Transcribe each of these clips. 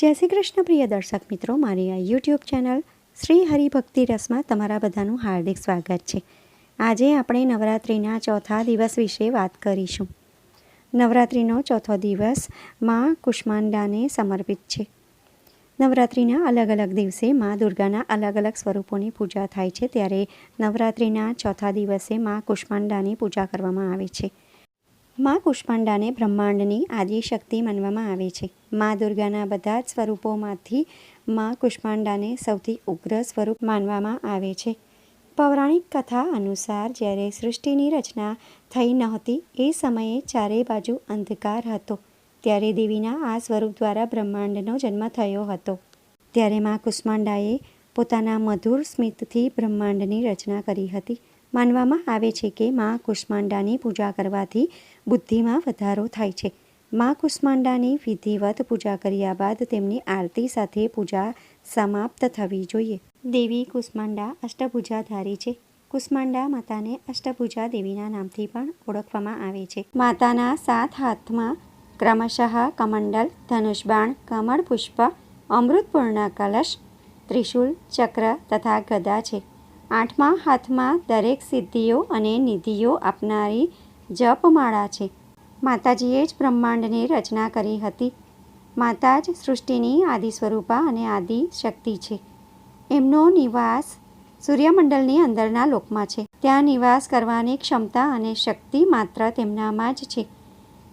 જય શ્રી કૃષ્ણ પ્રિય દર્શક મિત્રો, મારી આ યુટ્યુબ ચેનલ શ્રી હરિભક્તિ રસમાં તમારા બધાનું હાર્દિક સ્વાગત છે. આજે આપણે નવરાત્રિના ચોથા દિવસ વિશે વાત કરીશું. નવરાત્રિનો ચોથો દિવસમાં કુષ્માંડાને સમર્પિત છે. નવરાત્રિના અલગ અલગ દિવસે માં દુર્ગાના અલગ અલગ સ્વરૂપોની પૂજા થાય છે, ત્યારે નવરાત્રિના ચોથા દિવસે માં કુષ્માંડાની પૂજા કરવામાં આવે છે. માં કુષ્માંડાને બ્રહ્માંડની આદિશક્તિ માનવામાં આવે છે. માં દુર્ગાના બધા જ સ્વરૂપોમાંથી માં કુષ્માંડાને સૌથી ઉગ્ર સ્વરૂપ માનવામાં આવે છે. પૌરાણિક કથા અનુસાર જ્યારે સૃષ્ટિની રચના થઈ નહોતી, એ સમયે ચારે બાજુ અંધકાર હતો. ત્યારે દેવીના આ સ્વરૂપ દ્વારા બ્રહ્માંડનો જન્મ થયો હતો. ત્યારે માં કુષ્માંડાએ પોતાના મધુર સ્મિતથી બ્રહ્માંડની રચના કરી હતી. માનવામાં આવે છે કે મા કુષ્માંડાની પૂજા કરવાથી બુદ્ધિમાં વધારો થાય છે. મા કુષ્માંડાની વિધિવત પૂજા કર્યા બાદ તેમની આરતી સાથે પૂજા સમાપ્ત થવી જોઈએ. દેવી કુષ્માંડા અષ્ટભુજાધારી છે. કુષ્માંડા માતાને અષ્ટભુજા દેવીના નામથી પણ ઓળખવામાં આવે છે. માતાના સાત હાથમાં ક્રમશઃ કમંડલ, ધનુષબાણ, કમળ પુષ્પ, અમૃતપૂર્ણ કલશ ત્રિશૂલ ચક્ર તથા ગદા છે. આઠમા હાથમાં દરેક સિદ્ધિઓ અને નિધિઓ આપનારી જપમાળા છે. માતાજીએ જ બ્રહ્માંડની રચના કરી હતી. માતા જ સૃષ્ટિની આદિ સ્વરૂપા અને આદિ શક્તિ છે. એમનો નિવાસ સૂર્યમંડળની અંદરના લોકમાં છે. ત્યાં નિવાસ કરવાની ક્ષમતા અને શક્તિ માત્ર તેમનામાં જ છે.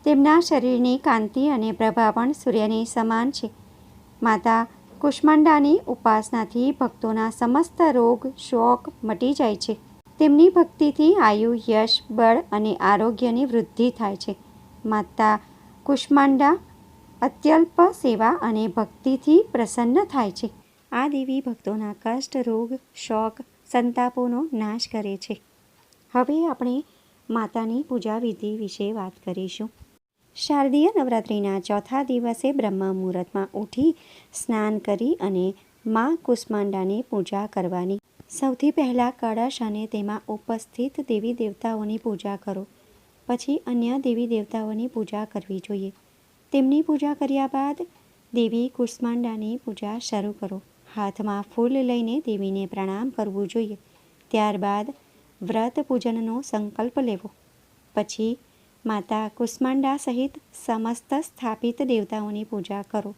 તેમના શરીરની કાંતિ અને પ્રભા પણ સૂર્યની સમાન છે. માતા કુષ્માંડાની ઉપાસનાથી ભક્તોના સમસ્ત રોગ, શોક મટી જાય છે. તેમની ભક્તિથી આયુ યશ, બળ અને આરોગ્યની વૃદ્ધિ થાય છે. માતા કુષ્માંડા અત્યલ્પ સેવા અને ભક્તિથી પ્રસન્ન થાય છે. આ દેવી ભક્તોના કષ્ટ, રોગ, શોક, સંતાપોનો નાશ કરે છે. હવે આપણે માતાની પૂજા વિધિ વિશે વાત કરીશું. શારદીય નવરાત્રિના ચોથા દિવસે બ્રહ્મ મુહૂર્તમાં ઉઠી સ્નાન કરી અને મા કુષ્માંડાની પૂજા કરવાની. સૌથી પહેલાં કળશ અને તેમાં ઉપસ્થિત દેવી દેવતાઓની પૂજા કરો. પછી અન્ય દેવી દેવતાઓની પૂજા કરવી જોઈએ. તેમની પૂજા કર્યા બાદ દેવી કુષ્માંડાની પૂજા શરૂ કરો. હાથમાં ફૂલ લઈને દેવીને પ્રણામ કરવું જોઈએ. ત્યારબાદ વ્રત પૂજનનો સંકલ્પ લેવો. પછી માતા કુષ્માંડા સહિત સમસ્ત સ્થાપિત દેવતાઓની પૂજા કરો.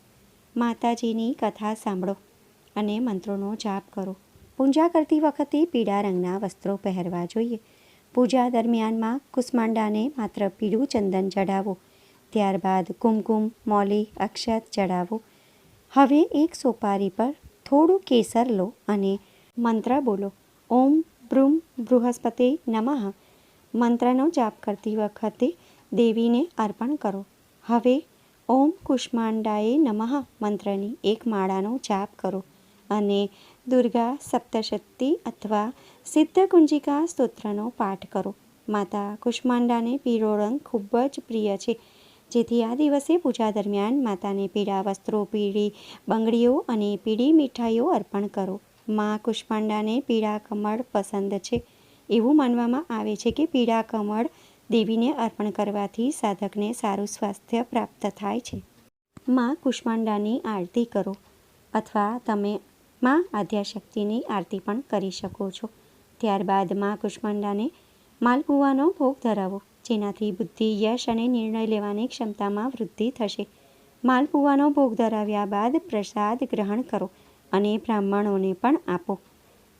માતાજીની કથા સાંભળો અને મંત્રોનો જાપ કરો. પૂજા કરતી વખતે પીળા રંગના વસ્ત્રો પહેરવા જોઈએ. પૂજા દરમિયાનમાં કુષ્માંડાને માત્ર પીળું ચંદન ચડાવો ત્યારબાદ કુમકુમ, મોલી, અક્ષત ચડાવો હવે એક સોપારી પર થોડું કેસર લો અને મંત્ર બોલો. ઓમ બ્રુમ બૃહસ્પતિ નમઃ. મંત્રનો જાપ કરતી વખતે દેવીને અર્પણ કરો. હવે ઓમ કુષ્માંડાએ નમઃ મંત્રની એક માળાનો જાપ કરો અને દુર્ગા સપ્તશક્તિ અથવા સિદ્ધ કુંજિકા સ્તોત્રનો પાઠ કરો. માતા કુષ્માંડાને પીળો રંગ ખૂબ જ પ્રિય છે. જેથી આ દિવસે પૂજા દરમિયાન માતાને પીળા વસ્ત્રો, પીળી બંગડીઓ અને પીળી મીઠાઈઓ અર્પણ કરો. મા કુષ્માંડાને પીળા કમળ પસંદ છે. એવું માનવામાં આવે છે કે પીળા કમળ દેવીને અર્પણ કરવાથી સાધકને સારું સ્વાસ્થ્ય પ્રાપ્ત થાય છે. માં કુષ્માંડાની આરતી કરો અથવા તમે માં આદ્યાશક્તિની આરતી પણ કરી શકો છો. ત્યારબાદમાં કુષ્માંડાને માલપુવાનો ભોગ ધરાવો, જેનાથી બુદ્ધિ, યશ અને નિર્ણય લેવાની ક્ષમતામાં વૃદ્ધિ થશે. માલપુવાનો ભોગ ધરાવ્યા બાદ પ્રસાદ ગ્રહણ કરો અને બ્રાહ્મણોને પણ આપો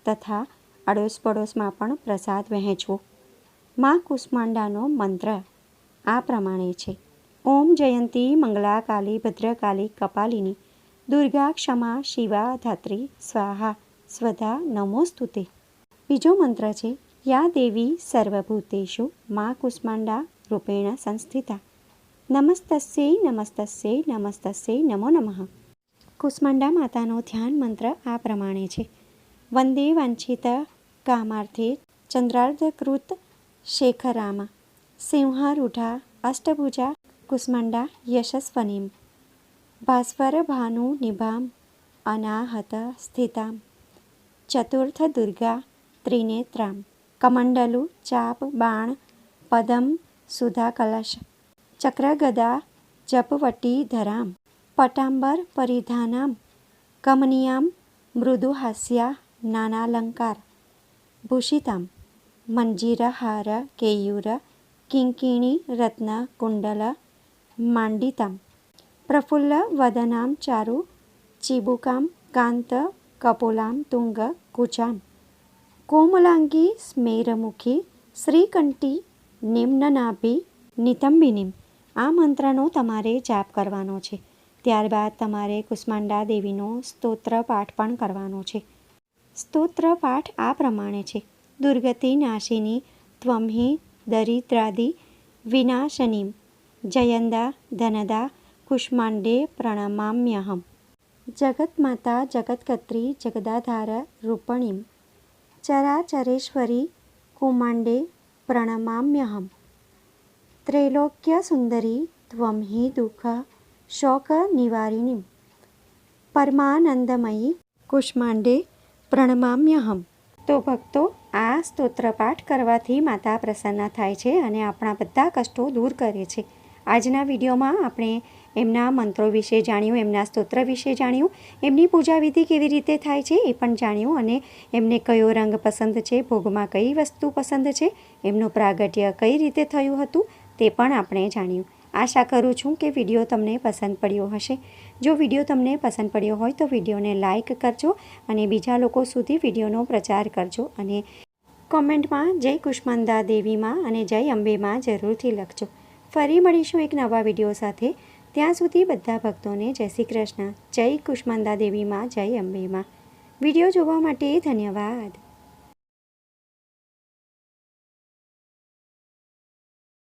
તથા અડોશ પડોશમાં પણ પ્રસાદ વહેંચવો. મા કુષ્માંડાનો મંત્ર આ પ્રમાણે છે. ઓમ જયંતી મંગલા કાલી ભદ્રકાલી કપાલિની દુર્ગા ક્ષમા શિવા ધાત્રી સ્વાહા સ્વધા નમોસ્તુતે. બીજો મંત્ર છે, યા દેવી સર્વભૂતેશુ મા કુષ્માંડા રૂપેણ સંસ્થિતા. નમસ્તસ્યૈ નમસ્તસ્યૈ નમસ્તસ્યૈ નમો નમઃ. કુષ્માંડા માતાનો ધ્યાન મંત્ર આ પ્રમાણે છે. વંદે વાંછિત કામાર્થે ચંદ્રાર્ધકૃત શેખરામા, સિંહારૂઢા, અષ્ટભુજા, કુષ્મંડા, યશસ્વનીમ ભાસ્વર ભાનુ નિભામ, અનાહત સ્થિતામ, ચતુર્થ દુર્ગા, ત્રિનેત્રામ, કમંડલુ, ચાપ, બાણ, પદમ સુધા કલશ ચક્રગદા, જપવટી ધરામ, પટાંબર, પરિધાનામ, કમનિયામ, મૃદુહાસ્યા, નાનાલંકાર ભૂષિતામ મંજીરહાર કેયુર કિંકિણી રત્ન કુંડલ માંડિતામ પ્રફુલ્લ વદનામ ચારુ ચિબુકામ કાંત કપોલામ તુંગ કુચામ કોમલાંગી સ્મેરમુખી શ્રીકંઠી નિમ્નનાભી નિતંબિનીમ આ મંત્રનો તમારે જાપ કરવાનો છે। ત્યારબાદ તમારે કુષ્માંડા દેવીનો સ્તોત્ર પાઠ પણ કરવાનો છે। સ્તોત્ર પાઠ આ પ્રમાણે છે. દુર્ગતિ નાશિની, ત્વમહિ, દરિદ્રાદિ, વિનાશનીમ, જયંદા, ધનદા, કુષ્માંડે, પ્રણમામ્યહમ. જગતમાતા, જગતકત્રી, જગદાધાર, રૂપણીમ. ચરાચરેશ્વરી, કુમાંડે, પ્રણમામ્યહમ. ત્રૈલોક્ય સુંદરી ત્વમ હિ દુઃખ, શોક, નિવારિણીમ. પરમાનંદમયી, કુષ્માંડે પ્રણમામ્યહમ. તો ભક્તો, આ સ્તોત્રપાઠ કરવાથી માતા પ્રસન્ન થાય છે અને આપણા બધા કષ્ટો દૂર કરે છે. આજના વિડીયોમાં આપણે એમના મંત્રો વિશે જાણ્યું, એમના સ્તોત્ર વિશે જાણ્યું, એમની પૂજા વિધિ કેવી રીતે થાય છે એ પણ જાણ્યું અને એમને કયો રંગ પસંદ છે, ભોગમાં કઈ વસ્તુ પસંદ છે, એમનું પ્રાગટ્ય કઈ રીતે થયું હતું તે પણ આપણે જાણ્યું. આશા કરું છું કે વીડિયો તમને પસંદ પડ્યો હશે. જો વીડિયો તમને પસંદ પડ્યો હોય તો વિડીયોને લાઇક કરજો અને બીજા લોકો સુધી વિડીયોનો પ્રચાર કરજો અને કોમેન્ટમાં જય કુષ્માંદા દેવીમાં અને જય અંબેમાં જરૂરથી લખજો. ફરી મળીશું એક નવા વીડિયો સાથે. ત્યાં સુધી બધા ભક્તોને જય શ્રી કૃષ્ણ, જય કુષ્માંદા દેવીમાં, જય અંબેમાં. વીડિયો જોવા માટે ધન્યવાદ.